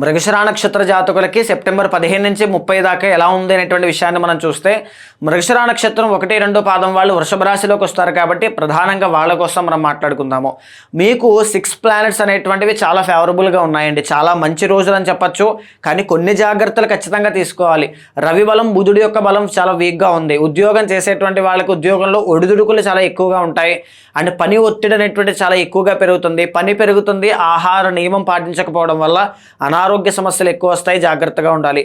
మృగశిరా నక్షత్ర జాతకులకి సెప్టెంబర్ పదిహేను నుంచి ముప్పై దాకా ఎలా ఉంది అనేటువంటి విషయాన్ని మనం చూస్తే మృగశిరా నక్షత్రం ఒకటి రెండో పాదం వాళ్ళు వృషభ రాశిలోకి వస్తారు కాబట్టి ప్రధానంగా వాళ్ళ కోసం మనం మాట్లాడుకుందాము. మీకు సిక్స్ ప్లానెట్స్ అనేటువంటివి చాలా ఫేవరబుల్గా ఉన్నాయండి. చాలా మంచి రోజులు అని చెప్పచ్చు. కానీ కొన్ని జాగ్రత్తలు ఖచ్చితంగా తీసుకోవాలి. రవి బలం బుధుడి యొక్క బలం చాలా వీక్గా ఉంది. ఉద్యోగం చేసేటువంటి వాళ్ళకి ఉద్యోగంలో ఒడిదుడుకులు చాలా ఎక్కువగా ఉంటాయి. అండ్ పని ఒత్తిడి అనేటువంటి చాలా ఎక్కువగా పెరుగుతుంది. పని పెరుగుతుంది. ఆహార నియమం పాటించకపోవడం వల్ల అనారోగ్య ఆరోగ్య సమస్యలు ఎక్కువ వస్తాయి జాగ్రత్తగా ఉండాలి.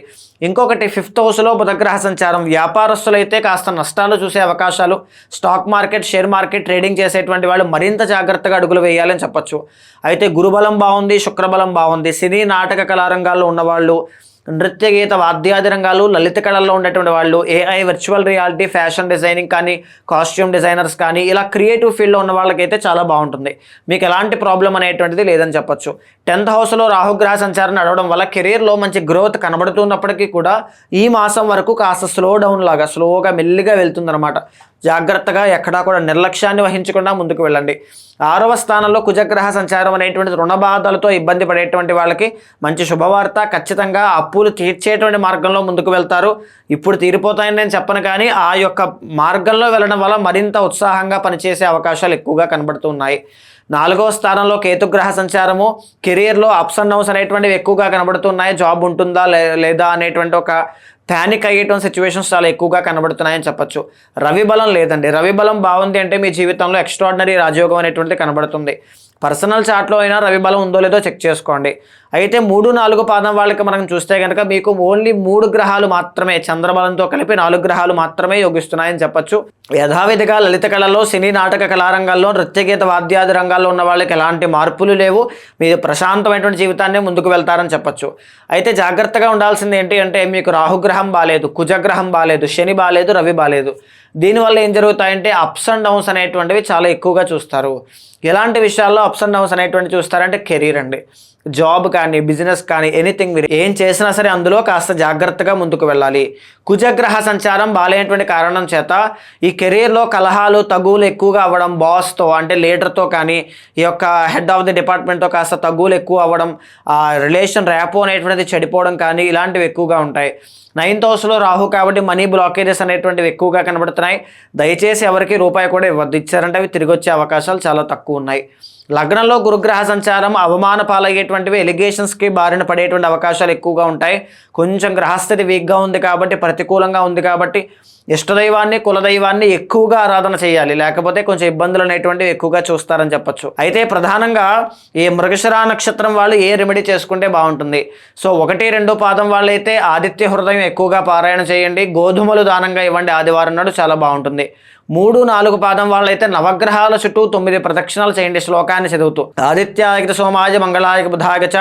ఇంకొకటి ఫిఫ్త్ హౌస్లో బుధగ్రహ సంచారం. వ్యాపారస్తులైతే కాస్త నష్టాలు చూసే అవకాశాలు. Stock market share market trading చేసేటువంటి వాళ్ళు మరింత జాగ్రత్తగా అడుగులు వేయాలని చెప్పొచ్చు. అయితే గురుబలం బాగుంది శుక్రబలం బాగుంది. సినీ నాటక కళారంగాల్లో ఉన్నవాళ్ళు నృత్య గీత వాద్యాది రంగాలు లలిత కళల్లో ఉండేటువంటి వాళ్ళు AI virtual reality fashion designing కానీ కాస్ట్యూమ్ డిజైనర్స్ కానీ ఇలా క్రియేటివ్ ఫీల్డ్లో ఉన్న వాళ్ళకైతే చాలా బాగుంటుంది. మీకు ఎలాంటి ప్రాబ్లం అనేటువంటిది లేదని చెప్పొచ్చు. టెన్త్ హౌస్లో రాహుగ్రహ సంచారం నడవడం వల్ల కెరీర్లో మంచి గ్రోత్ కనబడుతున్నప్పటికీ కూడా ఈ మాసం వరకు కాస్త స్లో డౌన్ లాగా స్లోగా మెల్లిగా వెళ్తుందన్నమాట. జాగ్రత్తగా ఎక్కడా కూడా నిర్లక్ష్యాన్ని వహించకుండా ముందుకు వెళ్ళండి. ఆరవ స్థానంలో కుజగ్రహ సంచారం అనేటువంటి రుణ బాధలతో ఇబ్బంది పడేటువంటి వాళ్ళకి మంచి శుభవార్త ఖచ్చితంగా అప్పులు తీర్చేటువంటి మార్గంలో ముందుకు వెళ్తారు. ఇప్పుడు తీరిపోతాయని నేను చెప్పను కానీ ఆ యొక్క మార్గంలో వెళ్ళడం వల్ల మరింత ఉత్సాహంగా పనిచేసే అవకాశాలు ఎక్కువగా కనబడుతున్నాయి నాలుగవ స్థానంలో కేతుగ్రహ సంచారము కెరియర్లో అప్స్ అండ్ డౌన్స్ అనేటువంటివి ఎక్కువగా కనబడుతున్నాయి జాబ్ ఉంటుందా లే- లేదా అనేటువంటి ఒక ప్యానిక్ అయ్యటం సిచ్యువేషన్స్ చాలా ఎక్కువగా కనబడుతున్నాయని చెప్పొచ్చు. రవి బలం లేదండి. రవి బలం బాగుంది అంటే మీ జీవితంలో ఎక్స్ట్రాడినరీ రాజయోగం అనేటువంటిది కనబడుతుంది. పర్సనల్ చాట్లో అయినా రవి బలం ఉందో లేదో చెక్ చేసుకోండి. అయితే మూడు నాలుగు పాదం వాళ్ళకి మనం చూస్తే కనుక మీకు ఓన్లీ మూడు గ్రహాలు మాత్రమే చంద్రబలంతో కలిపి నాలుగు గ్రహాలు మాత్రమే యోగిస్తున్నాయని చెప్పొచ్చు. యథావిధిగా లలిత కళలో సినీ నాటక కళారంగాల్లో నృత్యగీత వాద్యాది రంగాల్లో ఉన్న వాళ్ళకి ఎలాంటి మార్పులు లేవు. మీరు ప్రశాంతమైనటువంటి జీవితాన్ని ముందుకు వెళ్తారని చెప్పొచ్చు. అయితే జాగ్రత్తగా ఉండాల్సింది ఏంటి అంటే మీకు రాహుగ్రహం బాగాలేదు కుజగ్రహం బాగాలేదు శని బాగాలేదు రవి బాగాలేదు దీనివల్ల ఏం జరుగుతాయంటే అప్స్ అండ్ డౌన్స్ అనేటువంటివి చాలా ఎక్కువగా చూస్తారు. ఎలాంటి విషయాల్లో అప్స్ అండ్ డౌన్స్ అనేటువంటి చూస్తారంటే కెరీర్ అండి. జాబ్ కానీ బిజినెస్ కానీ ఎనీథింగ్ మీరు ఏం చేసినా సరే అందులో కాస్త జాగ్రత్తగా ముందుకు వెళ్ళాలి. కుజగ్రహ సంచారం బాగాలేనటువంటి కారణం చేత ఈ కెరీర్లో కలహాలు తగువులు ఎక్కువగా అవ్వడం బాస్తో అంటే లీడర్తో కానీ ఈ యొక్క హెడ్ ఆఫ్ ది డిపార్ట్మెంట్తో కాస్త తగువులు ఎక్కువ అవ్వడం ఆ రిలేషన్ ర్యాపో అనేటువంటిది చెడిపోవడం కానీ ఇలాంటివి ఎక్కువగా ఉంటాయి. నైన్త్ హౌస్లో రాహు కాబట్టి మనీ బ్లాకేజెస్ అనేటువంటివి ఎక్కువగా కనబడుతున్నాయి. దయచేసి ఎవరికి రూపాయి కూడా ఇవ్వద్దు. ఇచ్చారంటే అవి తిరిగి వచ్చే అవకాశాలు చాలా తక్కువ ఉన్నాయి. లగ్నంలో గురుగ్రహ సంచారం అవమాన పాలయ్యేటువంటివి ఎలిగేషన్స్కి బారిన పడేటువంటి అవకాశాలు ఎక్కువగా ఉంటాయి. కొంచెం గ్రహస్థితి వీక్గా ఉంది కాబట్టి ప్రతికూలంగా ఉంది కాబట్టి ఇష్టదైవాన్ని కులదైవాన్ని ఎక్కువగా ఆరాధన చేయాలి. లేకపోతే కొంచెం ఇబ్బందులు అనేటువంటివి ఎక్కువగా చూస్తారని చెప్పొచ్చు. అయితే ప్రధానంగా ఈ మృగశిరా నక్షత్రం వాళ్ళు ఏ రెమెడీ చేసుకుంటే బాగుంటుంది? సో ఒకటి రెండో పాదం వాళ్ళైతే ఆదిత్య హృదయం ఎక్కువగా పారాయణ చేయండి. గోధుమలు దానంగా ఇవ్వండి. ఆదివారం నాడు చాలా బాగుంటుంది. మూడు నాలుగు పాదం వాళ్ళైతే నవగ్రహాల చుట్టూ తొమ్మిది ప్రదక్షిణాలు చేయండి శ్లోకాన్ని చదువుతూ. ఆదిత్యాయక సోమాయ మంగళాయక బుధాగచ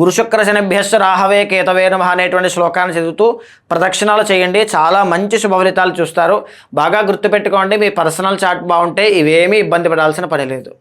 గురుశుక్ర శనిభ్యశ్చ రాహవే కేతవే అనేటువంటి శ్లోకాన్ని చదువుతూ ప్రదక్షిణాలు చేయండి. చాలా మంచి శుభవలిత ఫలితాలు చూస్తారు. బాగా గుర్తుపెట్టుకోండి. మీ పర్సనల్ చాట్ బాగుంటే ఇవేమీ ఇబ్బంది పడాల్సిన పని లేదు.